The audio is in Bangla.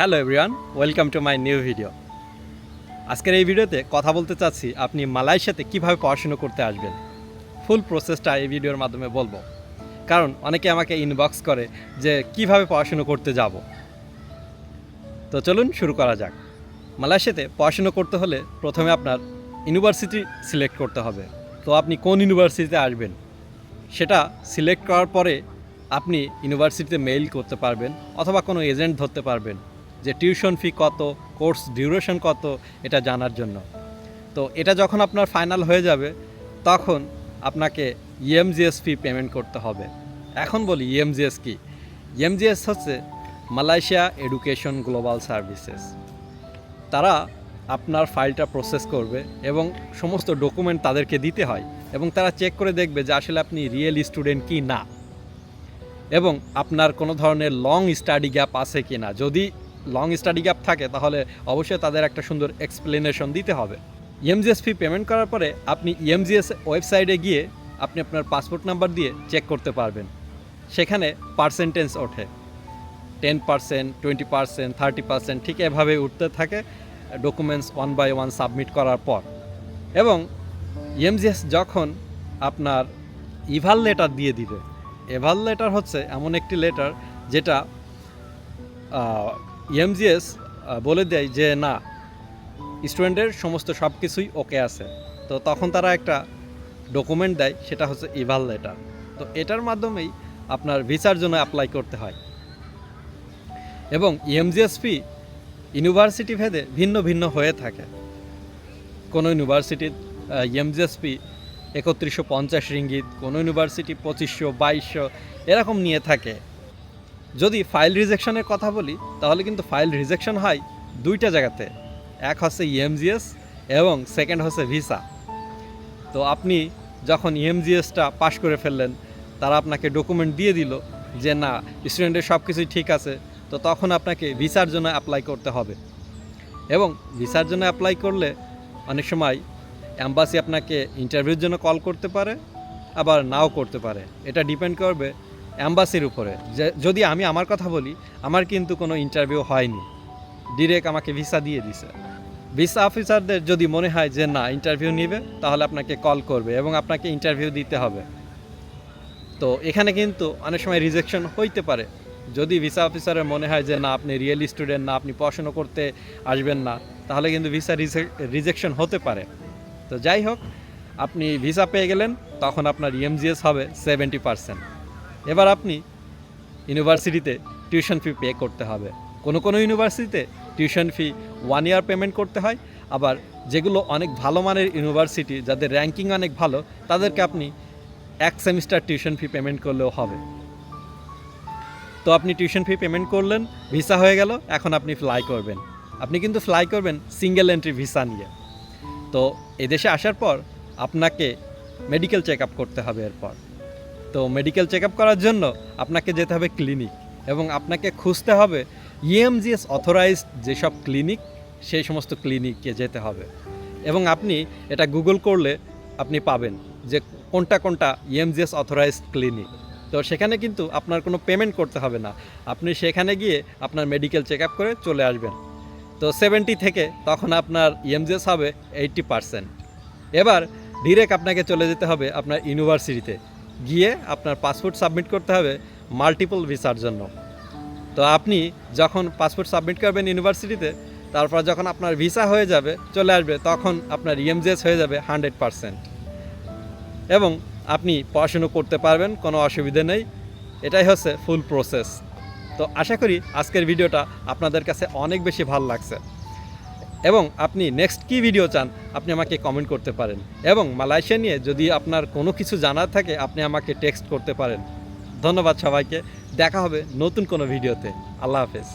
Hello everyone, welcome to my new video. আজকের এই ভিডিওতে কথা বলতে চাচ্ছি, আপনি মালয়েশিয়াতে কীভাবে পড়াশুনো করতে আসবেন? ফুল প্রসেসটা এই ভিডিওর মাধ্যমে বলব। কারণ অনেকে আমাকে ইনবক্স করে যে, কীভাবে পড়াশুনো করতে যাব? তো চলুন শুরু করা যাক। মালয়েশিয়াতে পড়াশুনো করতে হলে প্রথমে আপনার ইউনিভার্সিটি সিলেক্ট করতে হবে। তো আপনি কোন ইউনিভার্সিটিতে আসবেন? সেটা সিলেক্ট করার পরে আপনি ইউনিভার্সিটিতে মেইল করতে পারবেন অথবা কোনো এজেন্ট ধরতে পারবেন। যে টিউশন ফি কত, কোর্স ডিউরেশন কত, এটা জানার জন্য। তো এটা যখন আপনার ফাইনাল হয়ে যাবে, তখন আপনাকে ইএমজিএস ফি পেমেন্ট করতে হবে। এখন বলি ইএমজিএস কি? ইএমজিএস হচ্ছে মালয়েশিয়া এডুকেশন গ্লোবাল সার্ভিসেস। তারা আপনার ফাইলটা প্রসেস করবে এবং সমস্ত ডকুমেন্ট তাদেরকে দিতে হয় এবং তারা চেক করে দেখবে যে আসলে আপনি রিয়েল স্টুডেন্ট কি না। এবং আপনার কোনো ধরনের লং স্টাডি গ্যাপ আছে কি না। যদি লং স্টাডি গ্যাপ থাকে, তাহলে অবশ্যই তাদের একটা সুন্দর এক্সপ্লেনেশন দিতে হবে। ইএমজিএস ফি পেমেন্ট করার পরে আপনি ইএমজিএস ওয়েবসাইটে গিয়ে আপনি আপনার পাসপোর্ট নাম্বার দিয়ে চেক করতে পারবেন। সেখানে পার্সেন্টেজ ওঠে। Ten percent twenty percent thirty percent ঠিক এভাবে উঠতে থাকে documents one by one submit করার পর। এবং ইএমজিএস যখন আপনার ইভাল লেটার দিয়ে দিবে এভাল লেটার হচ্ছে এমন একটি লেটার যেটা ইএমজিএস বলে দেয় যে, না, স্টুডেন্টের সমস্ত সব কিছুই ওকে আছে। তো তখন তারা একটা ডকুমেন্ট দেয়, সেটা হচ্ছে ইভাল লেটার। তো এটার মাধ্যমেই আপনার ভিসার জন্য অ্যাপ্লাই করতে হয়। এবং ইএমজিএস ফি ইউনিভার্সিটি ভেদে ভিন্ন ভিন্ন হয়ে থাকে। কোনো ইউনিভার্সিটির ইএমজিএস ফি একত্রিশশো পঞ্চাশ রিঙ্গিত, কোনো ইউনিভার্সিটি পঁচিশশো, বাইশশো, এরকম নিয়ে থাকে। যদি ফাইল রিজেকশনের কথা বলি, তাহলে কিন্তু ফাইল রিজেকশন হয় দুইটা জায়গাতে। এক হচ্ছে ইএমজিএস এবং সেকেন্ড হচ্ছে ভিসা তো আপনি যখন ইএমজিএসটা পাশ করে ফেললেন, তারা আপনাকে ডকুমেন্ট দিয়ে দিল যে, না স্টুডেন্টের সব কিছুই ঠিক আছে। তো তখন আপনাকে ভিসার জন্য অ্যাপ্লাই করতে হবে। এবং ভিসার জন্য অ্যাপ্লাই করলে অনেক সময় অ্যাম্বাসি আপনাকে ইন্টারভিউর জন্য কল করতে পারে, আবার নাও করতে পারে। এটা ডিপেন্ড করবে অ্যাম্বাসির উপরে। যদি আমি আমার কথা বলি, আমার কিন্তু কোনো ইন্টারভিউ হয়নি। ডিরেক্ট আমাকে ভিসা দিয়ে দিছে। ভিসা অফিসারদের যদি মনে হয় যে, না ইন্টারভিউ নেবে, তাহলে আপনাকে কল করবে এবং আপনাকে ইন্টারভিউ দিতে হবে। তো এখানে কিন্তু অনেক সময় রিজেকশন হইতে পারে। যদি ভিসা অফিসারের মনে হয় যে, না, আপনি রিয়েল স্টুডেন্ট না, আপনি পড়াশুনো করতে আসবেন না, তাহলে কিন্তু ভিসা রিজেকশন হতে পারে। তো যাই হোক, আপনি ভিসা পেয়ে গেলেন, তখন আপনার ইএমজিএস হবে সেভেন্টি পারসেন্ট এবার আপনি ইউনিভার্সিটিতে টিউশন ফি পে করতে হবে। কোনো কোনো ইউনিভার্সিটিতে tuition fee one year payment করতে হয়। আবার যেগুলো অনেক ভালো মানের ইউনিভার্সিটি, যাদের র্যাঙ্কিং অনেক ভালো, তাদেরকে আপনি এক সেমিস্টার টিউশন ফি পেমেন্ট করলেও হবে। তো আপনি টিউশন ফি পেমেন্ট করলেন ভিসা হয়ে গেল, এখন আপনি ফ্লাই করবেন। আপনি কিন্তু ফ্লাই করবেন সিঙ্গেল এন্ট্রি ভিসা নিয়ে। তো এদেশে আসার পর আপনাকে মেডিকেল চেক আপ করতে হবে এরপর। তো মেডিকেল চেক করার জন্য আপনাকে যেতে হবে ক্লিনিক এবং আপনাকে খুঁজতে হবে E ইএমজিএস অথরাইজড যেসব ক্লিনিক সেই সমস্ত ক্লিনিকে যেতে হবে। এবং আপনি এটা গুগল করলে আপনি পাবেন যে কোনটা কোনটা E ইএমজিএস অথরাইজড ক্লিনিক তো সেখানে কিন্তু আপনার কোনো পেমেন্ট করতে হবে না। আপনি সেখানে গিয়ে আপনার মেডিকেল চেক করে চলে আসবেন। তো সেভেন্টি থেকে তখন আপনার ইএমজিএস হবে এইট্টি পারসেন্ট এবার ডিরেক্ট আপনাকে চলে যেতে হবে আপনার ইউনিভার্সিটিতে গিয়ে আপনার পাসপোর্ট সাবমিট করতে হবে মাল্টিপল ভিসার জন্য। তো আপনি যখন পাসপোর্ট সাবমিট করবেন ইউনিভার্সিটিতে, তারপর যখন আপনার ভিসা হয়ে যাবে, চলে আসবে, তখন আপনার ইএমজিএস হয়ে যাবে হান্ড্রেড পারসেন্ট। এবং আপনি পড়াশুনো করতে পারবেন, কোনো অসুবিধে নেই। এটাই হচ্ছে ফুল প্রসেস। তো আশা করি আজকের ভিডিওটা আপনাদের কাছে অনেক বেশি ভালো লাগছে। এবং আপনি নেক্সট কি ভিডিও চান, আপনি আমাকে কমেন্ট করতে পারেন। এবং মালয়েশিয়া নিয়ে যদি আপনার কোনো কিছু জানার থাকে, আপনি আমাকে টেক্সট করতে পারেন। ধন্যবাদ সবাইকে, দেখা হবে নতুন কোনো ভিডিওতে আল্লাহ হাফেজ।